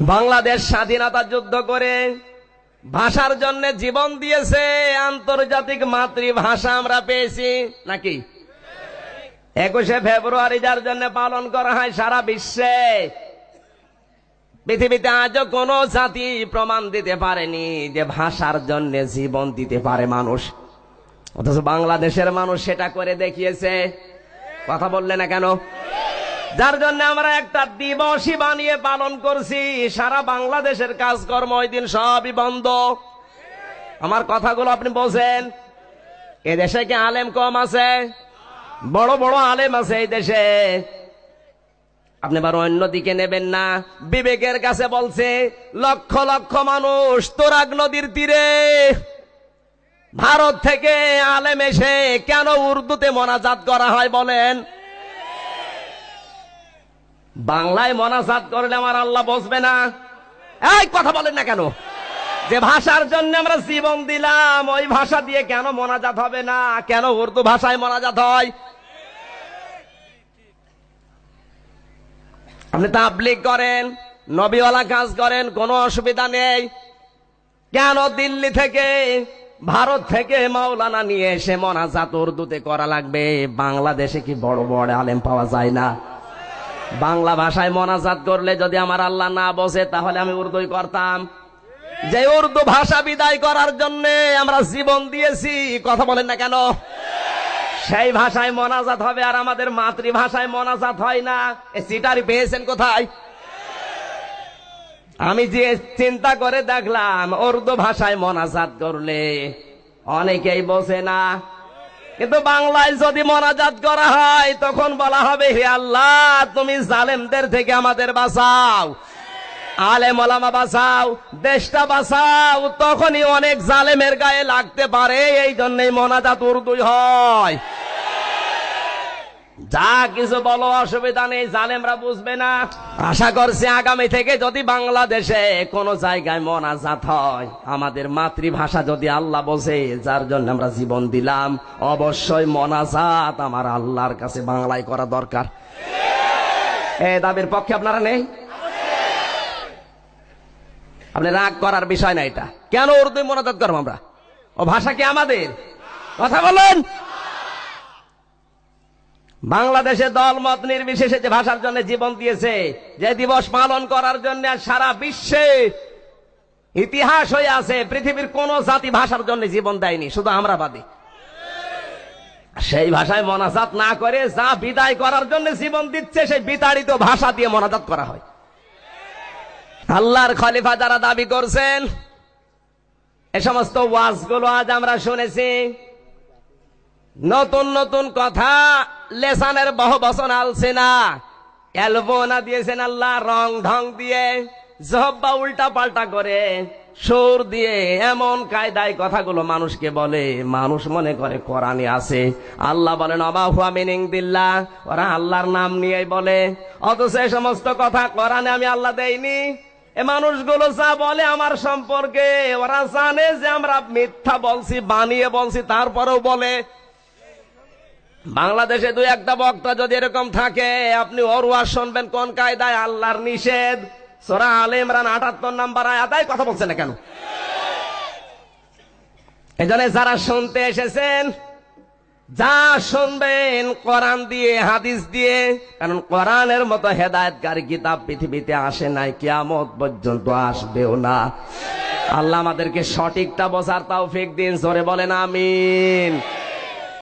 বাংলাদেশ স্বাধীনতা যুদ্ধ করে ভাষার জন্য জীবন দিয়েছে, আন্তর্জাতিক মাতৃভাষা আমরা পেয়েছি, নাকি? একুশে ফেব্রুয়ারি যার জন্য পালন করা হয় সারা বিশ্বে। পৃথিবীতে আজও কোনো জাতি প্রমাণ দিতে পারেনি যে ভাষার জন্য জীবন দিতে পারে মানুষ। অথচ বাংলাদেশের মানুষ সেটা করে দেখিয়েছে। কথা বললে না কেন? যার জন্য আমরা একটা দিবসই বানিয়ে পালন করছি। সারা বাংলাদেশের কাজকর্ম ওই দিন সবই বন্ধ। আমার কথাগুলো আপনি বোঝেন এ দেশে কি আলেম কম আছে? বড় বড় আলেম আছে এই দেশে। আপনি আবার অন্য দিকে নেবেন না। বিবেকের কাছে বলছে, লক্ষ লক্ষ মানুষ তোরাগ নদীর তীরে। ভারত থেকে আলেম এসে কেন উর্দুতে মোনাজাত করা হয় বলেন? বাংলায় মোনাজাত করলে আমার আল্লাহ বসবে না। এই কথা বলেন না কেন? যে ভাষার জন্য আমরা জীবন দিলাম, ওই ভাষা দিয়ে কেন মোনাজাত হবে না? কেন উর্দু ভাষায় মোনাজাত হয়? আপনি তাবলিগ করেন, নবীওয়ালা কাজ করেন, কোনো অসুবিধা নেই। কেন দিল্লি থেকে, ভারত থেকে মাওলানা নিয়ে এসে মনাজাত উর্দুতে করা লাগবে? বাংলাদেশে কি বড় বড় আলেম পাওয়া যায় না? বাংলা ভাষায় মনাজাত করলে যদি আমার আল্লাহ না বসে, তাহলে আমি উর্দুই করতাম। যে উর্দু ভাষা বিদায় করার জন্য আমরা জীবন দিয়েছি, কথা বলেন না কেন? সেই ভাষায় মনাজাত হবে আর আমাদের মাতৃভাষায় মনাজাত হয় না। সিটারি পেয়েছেন কোথায়? আমি যে চিন্তা করে দেখলাম, উর্দু ভাষায় মনাজাত করলে অনেকেই বসে না। কিন্তু বাংলায় যদি মনাজাত করা হয়, তখন বলা হবে, হে আল্লাহ, তুমি জালেমদের থেকে আমাদের বাঁচাও। আলে মলামা বাঁচাও, দেশটা বাঁচাও, তখনই অনেক জালেমের গায়ে লাগতে পারে এই জন্যই মনাজাত উর্দুই হয়। যা কিছু বলো, অসুবিধা নেই, জালেমরা বুঝবে না। আশা করছি আগামী থেকে যদি বাংলাদেশে কোন জায়গায় মনাজাত হয়, আমাদের মাতৃভাষা যদি আল্লাহ বসে যার জন্য আমরা জীবন দিলাম, অবশ্যই মনাজাত আমার আল্লাহর কাছে বাংলায় করা দরকার। এ দাবির পক্ষে আপনারা নেই? আপনি রাগ করার বিষয় না এটা। কেন উর্দু মনাজাত করব আমরা? ও ভাষা কি আমাদের? কথা বলেন! বাংলাদেশে দল মত নির্বিশেষে যে ভাষার জন্য জীবন দিয়েছে, যে দিবস পালন করার জন্য সারা বিশ্বে ইতিহাস হয়ে আছে, পৃথিবীর কোন জাতি ভাষার জন্য জীবন দেয়নি, শুধু আমরা বাদী। সেই ভাষায় মনাজাত না করে যা বিদায় করার জন্য জীবন দিচ্ছে, সেই বিতাড়িত ভাষা দিয়ে মনাজাত করা হয়। আল্লাহর খলিফা যারা দাবি করছেন, এ সমস্ত ওয়াজগুলো আজ আমরা শুনেছি। নতুন নতুন কথা লেসানের বহু বচন আলছে না। এলবোনা দিয়েছেন আল্লাহ, রং ঢং দিয়ে জব্বা উল্টা পাল্টা করে, সুর দিয়ে এমন কায়দায় কথাগুলো মানুষকে বলে, মানুষ মনে করে কোরআনে আছে। আল্লাহ বলেন অবা হুয়া মিনিং দিল্লা ওরা আল্লাহর নাম নিয়েই বলে। অথচ এই সমস্ত কথা কোরআনে আমি আল্লাহ দেইনি। এ মানুষগুলো যা বলে আমার সম্পর্কে, ওরা জানে যে আমরা মিথ্যা বলছি, বানিয়ে বলছি, তারপরেও বলে। বাংলাদেশে দুই একটা বক্তা যদি এরকম থাকে, আপনি ওয়াজ শুনবেন কোন কায়দায়? আল্লাহর নিষেধ। সোরা আলে ইমরান আটাত্তর নাম্বার আয়াতায় কথা বলছে না কেন? এজন্য যারা শুনতে এসেছেন, যা শুনবেন কোরআন দিয়ে, হাদিস দিয়ে, কারণ কোরআনের মতো হেদায়তকারী কিতাব পৃথিবীতে আসে নাই, কিয়ামত পর্যন্ত আসবেও না। আল্লাহ আমাদেরকে সঠিকটা বোঝার তাও ফেক দিন, জোরে বলেন আমিন।